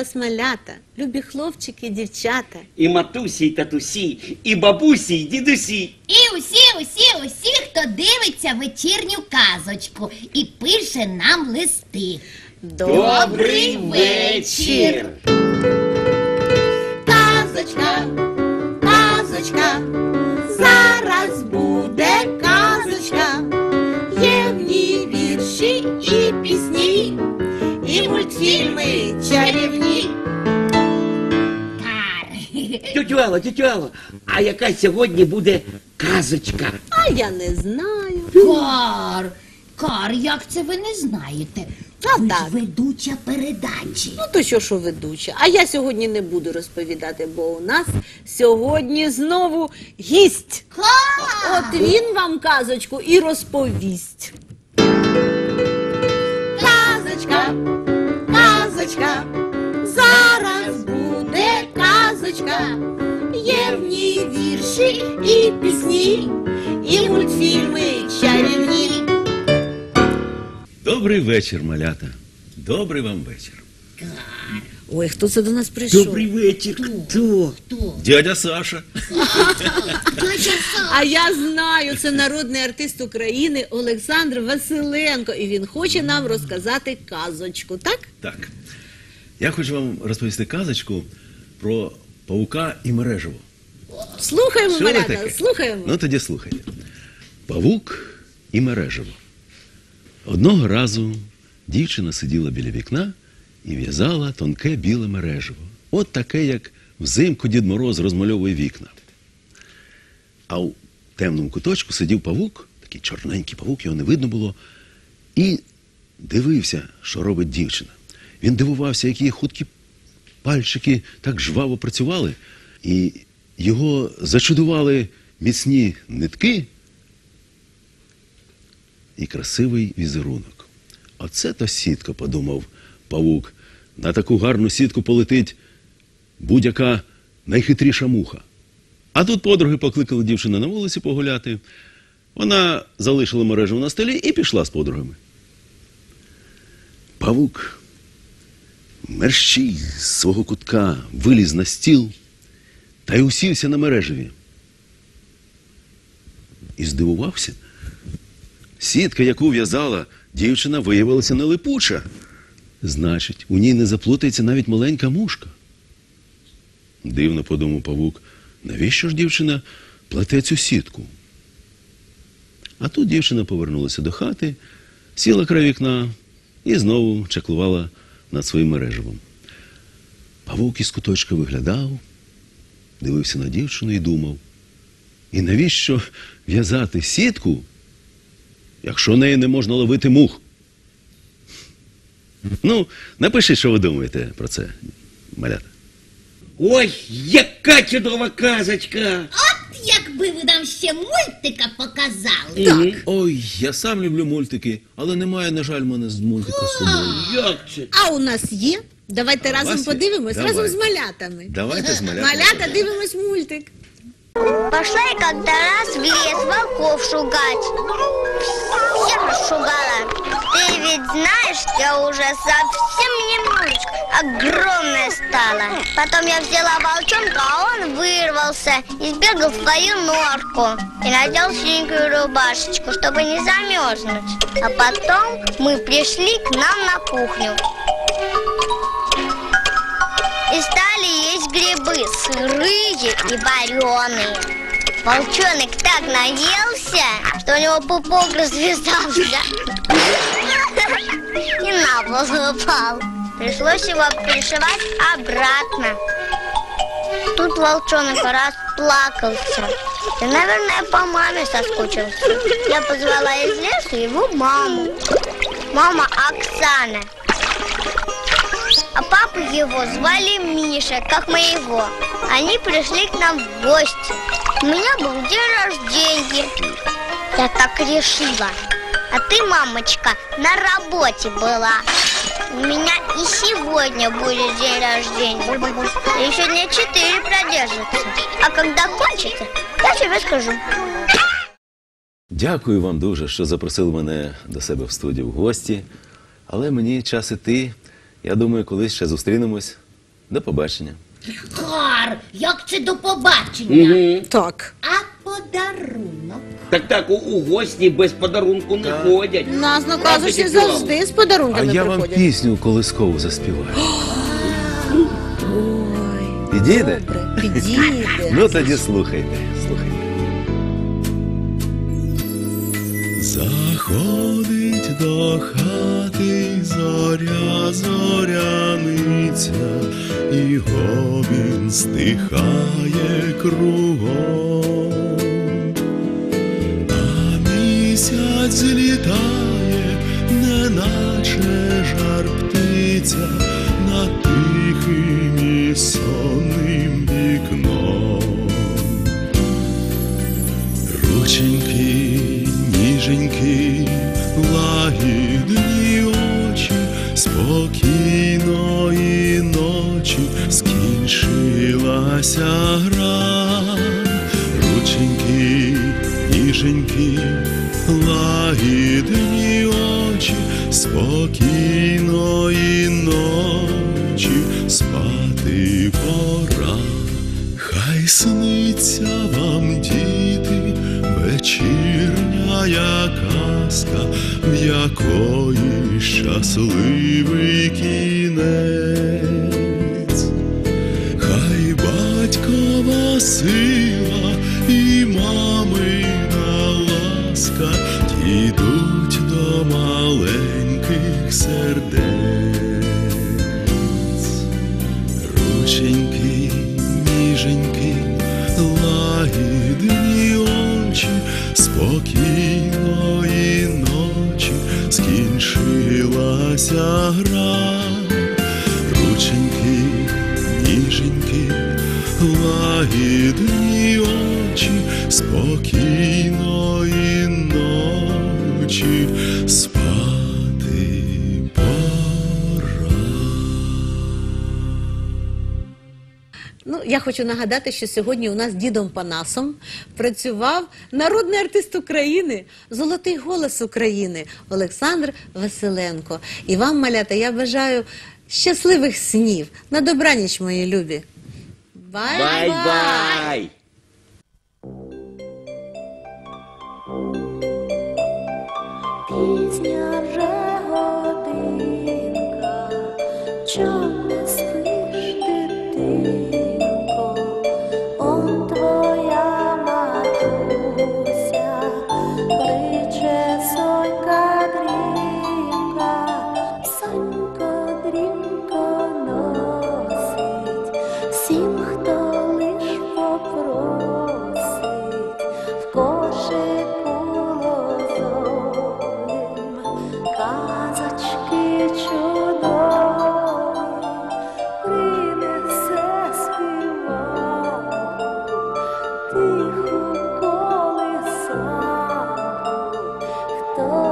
вас, малята, любі хлопчики і дівчата. І матусі, і татусі, і бабусі, і дідусі. І усі, усі, усі, хто дивиться вечірню казочку і пише нам листи. Добрий вечір! Казочка, казочка, зараз буде мультфільми чарівні. Кар. Тетю Алла, тетю Алла, а яка сьогодні буде казочка? А я не знаю. Кар. Кар, як це ви не знаєте? А ви ж так. ведуча передачі. Ну то що, що ведуча? А я сьогодні не буду розповідати, бо у нас сьогодні знову гість. Кар! От він вам казочку і розповість. Казочка, зараз буде казочка. Є в ній вірші і пісні, і мультфільми чарівні. Добрий вечір, малята. Добрий вам вечір. Ой, хто це до нас прийшов? Добрий вечір. Хто? Дядя Саша. А я знаю, це народний артист України Олександр Василенко, і він хоче нам розказати казочку, так? Так. Я хочу вам розповісти казочку про павука і мережево. Слухаємо, Що ви малята, таке? слухаємо. Ну тоді слухайте. Павук і мережево. Одного разу дівчина сиділа біля вікна і в'язала тонке біле мережево. От таке, як взимку Дід Мороз розмальовує вікна. А у темному куточку сидів павук, такий чорненький павук, його не видно було, і дивився, що робить дівчина. Він дивувався, які хуткі пальчики так жваво працювали, і його зачудували міцні нитки і красивий візерунок. Оце то сітка, подумав павук. На таку гарну сітку полетить будь-яка найхитріша муха. А тут подруги покликали дівчину на вулиці погуляти. Вона залишила мережу на столі і пішла з подругами. Павук мерщій з свого кутка виліз на стіл та й усівся на мережеві. І здивувався. Сітка, яку в'язала, дівчина виявилася нелипуча. Значить, у ній не заплутається навіть маленька мушка. Дивно подумав павук, навіщо ж дівчина плете цю сітку? А тут дівчина повернулася до хати, сіла край вікна і знову чаклувала над своїм мережевом. Павук із куточка виглядав, дивився на дівчину і думав, і навіщо в'язати сітку, якщо нею не можна ловити мух? Ну, напишіть, що ви думаєте про це, малята. Ой, яка чудова казочка! От якби ви ще мультика показали. Так. Ой, я сам люблю мультики, але немає, на жаль, мене з мультика з собою. Як це? А у нас є. Давайте А у разом вас є? подивимось, Давай. разом з малятами. Давайте з малятами. Малята, дивимось мультик. Пошла я как-то раз в лес волков шугать. Всех расшугала. Ты ведь знаешь, я уже совсем немножечко огромная стала. Потом я взяла волчонка, а он вырвался и сбегал в свою норку. И надел синенькую рубашечку, чтобы не замерзнуть. А потом мы пришли к нам на кухню. И стали есть грибы сырые и вареные. Волчонок так наелся, что у него пупок развязался. И на пол упал. Пришлось его пришивать обратно. Тут волчонок расплакался. И, наверное, по маме соскучился. Я позвала из леса его маму. Мама Оксана. А папу его звали Миша, как моего. Они пришли к нам в гости. У меня был день рождения. Я так решила. А ты, мамочка, на работе была. У меня и сегодня будет день рождения. И еще дня четыре продержится. А когда кончится, я тебе скажу. Дякую вам дуже, що запросили мене до себе в студію в гості. Але мені час іти. Я думаю, колись ще зустрінемось До побачення. Гар, як це до побачення? Угу. Так. А подарунок? Так так, у, у гості без подарунку не ходять. Нас на казочці завжди з А подарунками я вам приходять. пісню колискову заспіваю. Ой, Підійде? добре, підійде. Ну тоді слухайте, слухайте. Заходить до хати зоря зоряниця, і гомін стихає кругом, а місяць злітає, неначе жар птиця над тихим і скінчилася гра. Рученьки, ніженькі, лагідні очі, спокійної ночі спати пора. Хай сниться вам, діти, вечірня казка, в якої щасливий кінець. батькова сила і мамина Лагідні очі, спокійної ночі спати пора. Ну, я хочу нагадати, що сьогодні у нас дідом Панасом працював народний артист України, золотий голос України Олександр Василенко. І вам, малята, я бажаю щасливих снів. На добраніч, мої любі. Bye bye. bye. bye. 또